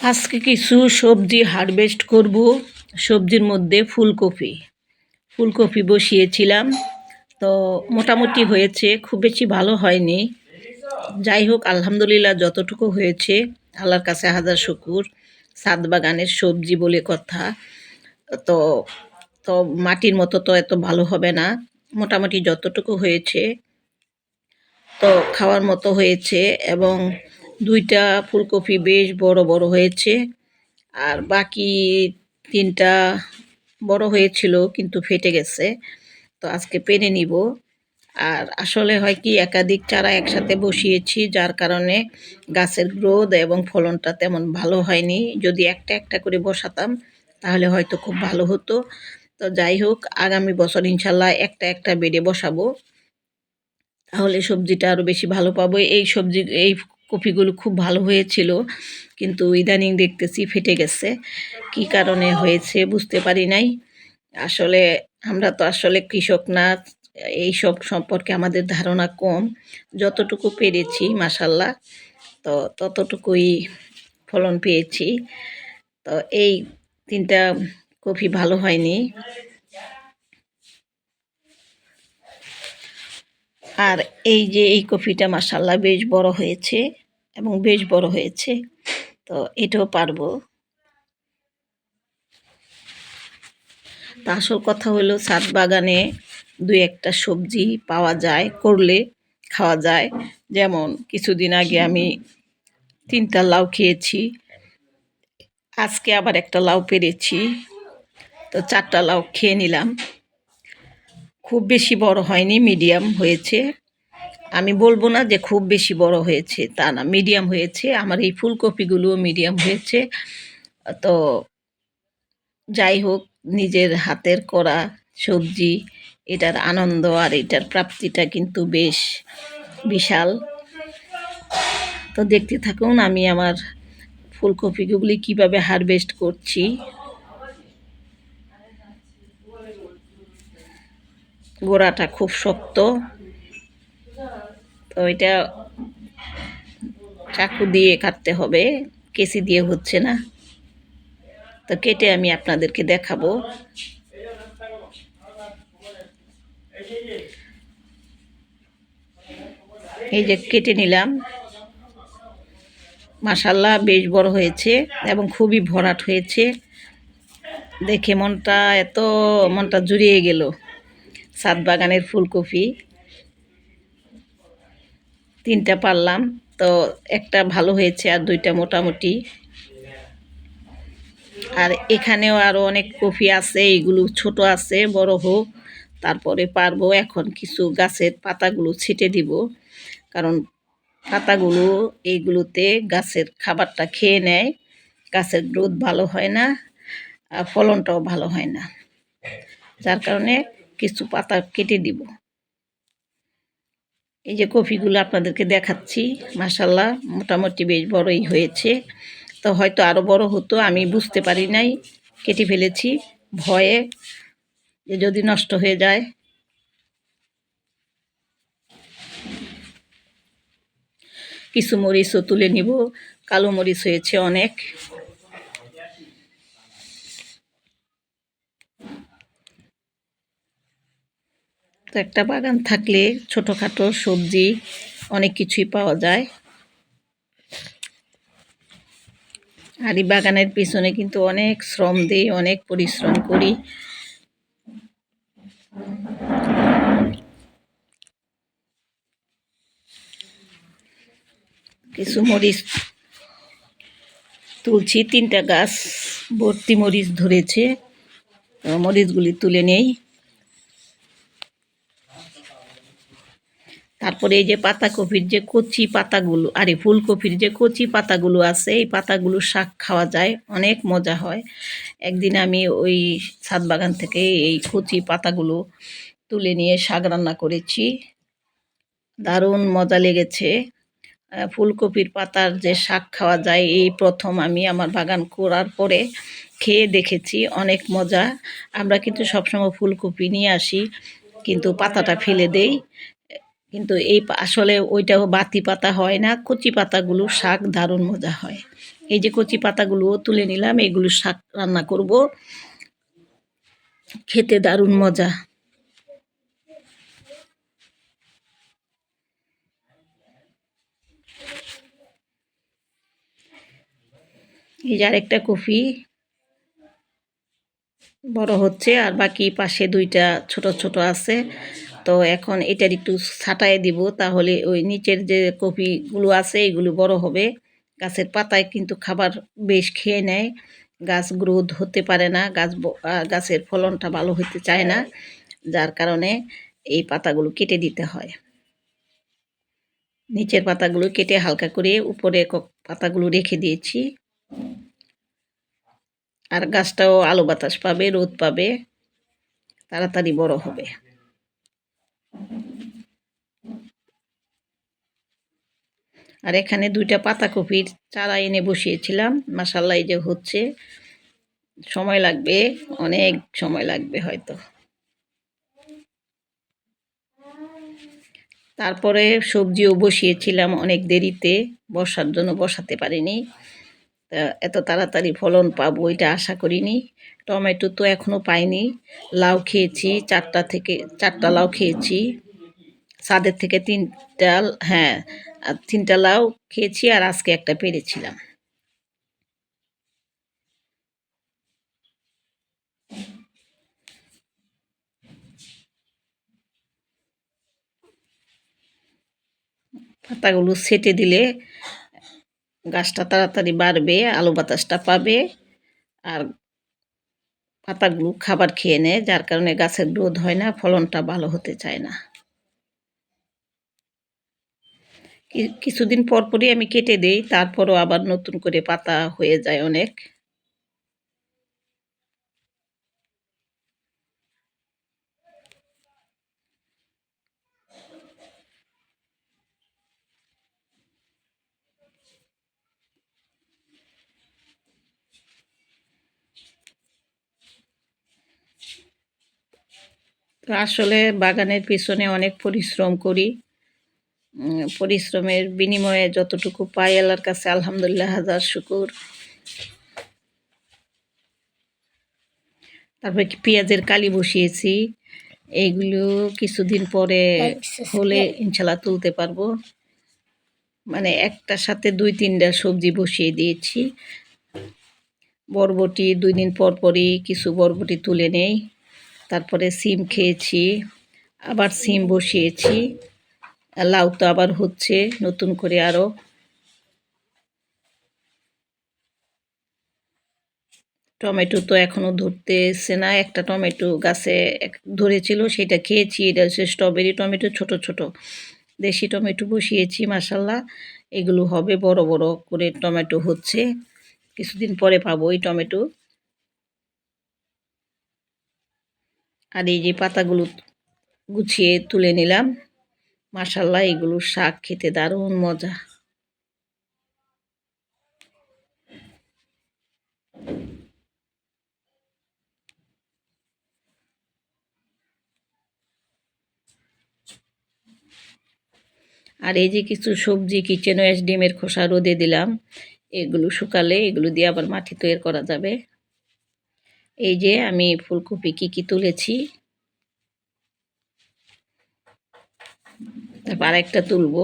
আজকে কিছু সবজি হারভেস্ট করব। সবজির মধ্যে ফুলকপি। ফুলকপি বসিয়েছিলাম। তো মোটামুটি হয়েছে, খুব বেশি ভালো হয়নি। যাই হোক, আলহামদুলিল্লাহ যতটুকু হয়েছে, আল্লাহর কাছে হাজার শুকুর। সাত বাগানের সবজি বলে কথা। তো তো মাটির মতো তো এত ভালো হবে না। মোটামুটি যতটুকু হয়েছে, তো খাওয়ার মতো হয়েছে এবং দুইটা ফুলকপি বেশ বড় বড় হয়েছে, আর বাকি তিনটা বড় হয়েছিল কিন্তু ফেটে গেছে। তো আজকে পেরে নিব। আর আসলে হয় কি, একাধিক চারা একসাথে বসিয়েছি, যার কারণে গাছের গ্রোথ এবং ফলনটা তেমন ভালো হয়নি। যদি একটা একটা করে বসাতাম, তাহলে হয়তো খুব ভালো হতো। তো যাই হোক, আগামী বছর ইনশাল্লাহ একটা একটা বেডে বসাবো। তাহলে সবজিটা আরও বেশি ভালো পাবো। এই সবজি, এই কপিগুলো খুব ভালো হয়েছিল, কিন্তু ইদানিং দেখতেছি ফেটে গেছে। কি কারণে হয়েছে বুঝতে পারি নাই। আসলে আমরা তো আসলে কৃষক না এই সব সম্পর্কে আমাদের ধারণা কম। যতটুকু পেরেছি মাসাল্লাহ তো ততটুকুই ফলন পেয়েছি। তো এই তিনটা কফি ভালো হয়নি। আর এই যে এই কফিটা মাসাল্লাহ বেশ বড় হয়েছে এবং বেশ বড় হয়েছে। তো এটাও পারব। তা আসল কথা হলো, ছাদ বাগানে দু একটা সবজি পাওয়া যায়, করলে খাওয়া যায়। যেমন কিছুদিন আগে আমি তিনটা লাউ খেয়েছি, আজকে আবার একটা লাউ পেরেছি। তো চারটা লাউ খেয়ে নিলাম। খুব বেশি বড় হয়নি মিডিয়াম হয়েছে। আমি বলব না যে খুব বেশি বড় হয়েছে, তা না মিডিয়াম হয়েছে। আমার এই ফুলকপিগুলোও মিডিয়াম হয়েছে। তো যাই হোক, নিজের হাতের করা সবজি, এটার আনন্দ আর এটার প্রাপ্তিটা কিন্তু বেশ বিশাল। তো দেখতে থাকুন আমি আমার ফুলকপিগুলি কীভাবে হারভেস্ট করছি। গোড়াটা খুব শক্ত। তো এটা চাকু দিয়ে কাটতে হবে কেসি দিয়ে হচ্ছে না। তো কেটে আমি আপনাদেরকে দেখাবো। এই যে কেটে নিলাম। মাসাল্লাহ বেশ বড় হয়েছে এবং খুবই ভরাট হয়েছে। দেখে মনটা এত, মনটা জুড়িয়ে গেল। সাত বাগানের ফুলকপি। তিনটা পারলাম। তো একটা ভালো হয়েছে আর দুইটা মোটামুটি। আর এখানেও আরও অনেক কফি আছে এইগুলো ছোট আছে, বড় হোক। তারপরে পারব এখন কিছু গাছের পাতাগুলো ছিটে দিব। কারণ পাতাগুলো এইগুলোতে গাছের খাবারটা খেয়ে নেয়। গাছের গ্রোথ ভালো হয় না, আর ফলনটাও ভালো হয় না। যার কারণে কিছু পাতা কেটে দিব। এই যে কফিগুলো আপনাদেরকে দেখাচ্ছি মাসাল্লাহ মোটামুটি বেশ বড়ই হয়েছে। তো হয়তো আরও বড় হতো, আমি বুঝতে পারি নাই, কেটে ফেলেছি। ভয়ে যে যদি নষ্ট হয়ে যায়। কিছু মরিচও তুলে নিব, কালো মরিচ হয়েছে অনেক। তো একটা বাগান থাকলে ছোটোখাটো সবজি অনেক কিছুই পাওয়া যায়। আর এই বাগানের পিছনে কিন্তু অনেক শ্রম দিই, অনেক পরিশ্রম করি। কিছু মরিচ তুলছি, তিনটা গাছ, ভর্তি মরিচ ধরেছে। মরিচগুলি তুলে নেই। তারপরে এই যে পাতাকপির যে কচি পাতাগুলো, আরে ফুলকপির যে কচি পাতাগুলো আছে, এই পাতাগুলো শাক খাওয়া যায়, অনেক মজা হয়। একদিন আমি ওই ছাদ বাগান থেকে এই কচি পাতাগুলো তুলে নিয়ে শাক রান্না করেছি। দারুণ মজা লেগেছে। ফুলকপির পাতার যে শাক খাওয়া যায়, এই প্রথম আমি আমার বাগান করার পরে খেয়ে দেখেছি, অনেক মজা। আমরা কিন্তু সবসময় ফুলকপি নিয়ে আসি, কিন্তু পাতাটা ফেলে দেই। কিন্তু এই আসলে ওইটাও বাতি পাতা হয় না, কচি পাতাগুলো শাক দারুণ মজা হয়। এই যে কচি পাতাগুলো তুলে নিলাম, এগুলো শাক রান্না করব। খেতে দারুণ মজা। এই যে আরেকটা কফি। বড় হচ্ছে, আর বাকি পাশে দুইটা ছোট ছোট আছে। তো এখন এটার একটু ছাটাই দিব, তাহলে ওই নিচের যে কপিগুলো আছে, এগুলো বড় হবে। গাছের পাতায় কিন্তু খাবার বেশ খেয়ে নেয়। গাছ গ্রোথ হতে পারে না, গাছ গাছের ফলনটা ভালো হতে চায় না, যার কারণে এই পাতাগুলো কেটে দিতে হয়। নিচের পাতাগুলো কেটে হালকা করে উপরে পাতাগুলো রেখে দিয়েছি। আর গাছটাও আলো বাতাস পাবে, রোদ পাবে, তাড়াতাড়ি বড় হবে। আর এখানে দুইটা পাতাকপির চারা এনে বসিয়েছিলাম। মাসাল্লাহ যে হচ্ছে। সময় লাগবে, অনেক সময় লাগবে হয়তো। তারপরে সবজিও বসিয়েছিলাম অনেক দেরিতে, বসার জন্য বসাতে পারিনি। এত তাড়াতাড়ি ফলন পাবো, এটা আশা করিনি। টমেটো তো এখনও পাইনি। লাউ খেয়েছি, চারটা থেকে, চারটা লাউ খেয়েছি। সাদের থেকে তিনটা হ্যাঁ তিনটা লাউ খেয়েছি আর আজকে একটা পেরেছিলাম। পাতাগুলো ছেটে দিলে গাছটা তাড়াতাড়ি বাড়বে, আলো বাতাসটা পাবে আর পাতাগুলো খাবার খেয়ে নেয় যার কারণে গাছের গ্রোথ হয় না, ফলনটা ভালো হতে চায় না। কিছুদিন পরপরই আমি কেটে দিই, তারপরও আবার নতুন করে পাতা হয়ে যায় অনেক। আসলে বাগানের পিছনে অনেক পরিশ্রম করি। পরিশ্রমের বিনিময়ে যতটুকু পাই আল্লাহর কাছে আলহামদুলিল্লাহ হাজার শুকুর। তারপরে পেঁয়াজের কালি বসিয়েছি। এইগুলো কিছুদিন পরে হলে ইনশাল্লাহ তুলতে পারব। মানে একটার সাথে দুই তিনটা সবজি বসিয়ে দিয়েছি। বরবটি দুই দিন পর পরই কিছু বরবটি তুলে নেই। তারপরে সিম খেয়েছি, আবার সিম বসিয়েছি লাউ তো আবার হচ্ছে নতুন করে আরও টমেটো তো এখনও ধরতে এসছে না, একটা টমেটো গাছে ধরেছিল, সেটা খেয়েছি, এটা হচ্ছে স্ট্রবেরি টমেটো, ছোট ছোট। দেশি টমেটো বসিয়েছি মাসাল্লাহ এগুলো হবে বড় বড় করে টমেটো হচ্ছে। কিছুদিন পরে পাবো এই টমেটো। আর এই যে পাতাগুলো গুছিয়ে তুলে নিলাম। মাসাল্লাহ এগুলো শাক খেতে দারুণ মজা। আর এই যে কিছু সবজি কিচেন ওয়েস্ট ডিমের খোসা রোদে দিলাম। এগুলো শুকালে এগুলো দিয়ে আবার মাটি তৈরি করা যাবে। এই যে আমি ফুলকপি কি কি তুলেছি। তারপর আরেকটা তুলবো।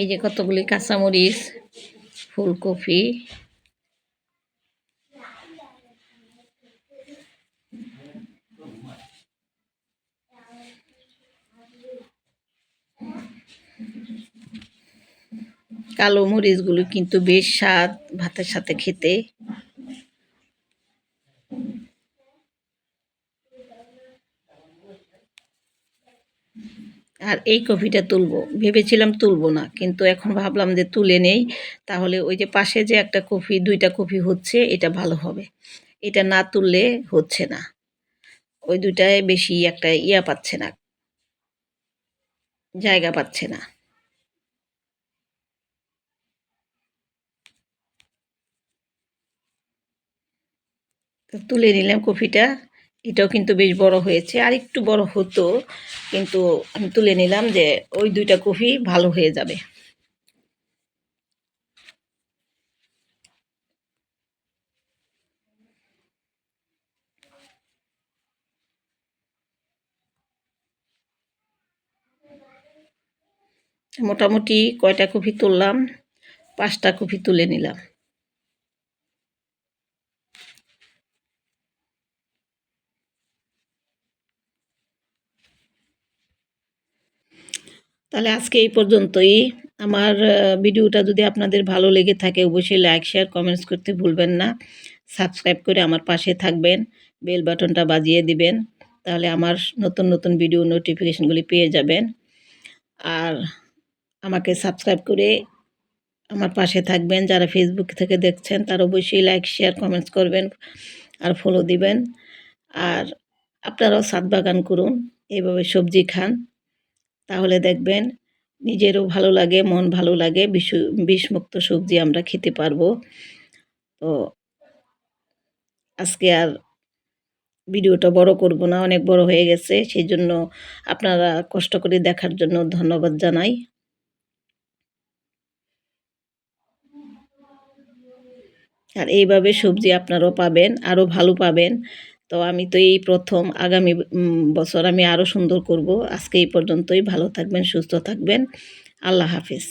এই যে কতগুলি কাঁচামরিচ, ফুলকপি। কালো মরিচগুলো কিন্তু বেশ স্বাদ ভাতের সাথে খেতে। আর এই কফিটা তুলবো। ভেবেছিলাম তুলবো না, কিন্তু এখন ভাবলাম যে তুলে নেই। তাহলে ওই যে পাশে যে একটা কফি, দুইটা কফি হচ্ছে, এটা ভালো হবে। এটা না তুললে হচ্ছে না। ওই দুটায় বেশি একটা ইয়া পাচ্ছে না, জায়গা পাচ্ছে না। তো তুলে নিলাম কফিটা। এটাও কিন্তু বেশ বড় হয়েছে। আর একটু বড় হতো, কিন্তু আমি তুলে নিলাম যে ওই দুইটা কফি ভালো হয়ে যাবে। মোটামুটি কয়টা কফি তুললাম? পাঁচটা কফি তুলে নিলাম। তাহলে আজকে এই পর্যন্তই। আমার ভিডিওটা যদি আপনাদের ভালো লেগে থাকে, অবশ্যই লাইক শেয়ার কমেন্টস করতে ভুলবেন না। সাবস্ক্রাইব করে আমার পাশে থাকবেন বেল বাটনটা বাজিয়ে দিবেন, তাহলে আমার নতুন নতুন ভিডিও নোটিফিকেশনগুলি পেয়ে যাবেন। আর আমাকে সাবস্ক্রাইব করে আমার পাশে থাকবেন, যারা ফেসবুক থেকে দেখছেন, তারা অবশ্যই লাইক শেয়ার কমেন্টস করবেন আর ফলো দিবেন। আর আপনারাও সাত বাগান করুন এইভাবে সবজি খান। তাহলে দেখবেন নিজেরও ভালো লাগে, মন ভালো লাগে, বিষ, বিষমুক্ত সবজি আমরা খেতে পারব। তো আজকে আর ভিডিওটা বড় করব না, অনেক বড় হয়ে গেছে সেই জন্য আপনারা কষ্ট করে দেখার জন্য ধন্যবাদ জানাই। আর এইভাবে সবজি আপনারাও পাবেন, আরও ভালো পাবেন। তো আমি তো এই প্রথম আগামী বছর আমি আরও সুন্দর করব। আজকে এই পর্যন্তই। ভালো থাকবেন, সুস্থ থাকবেন। আল্লাহ হাফিজ।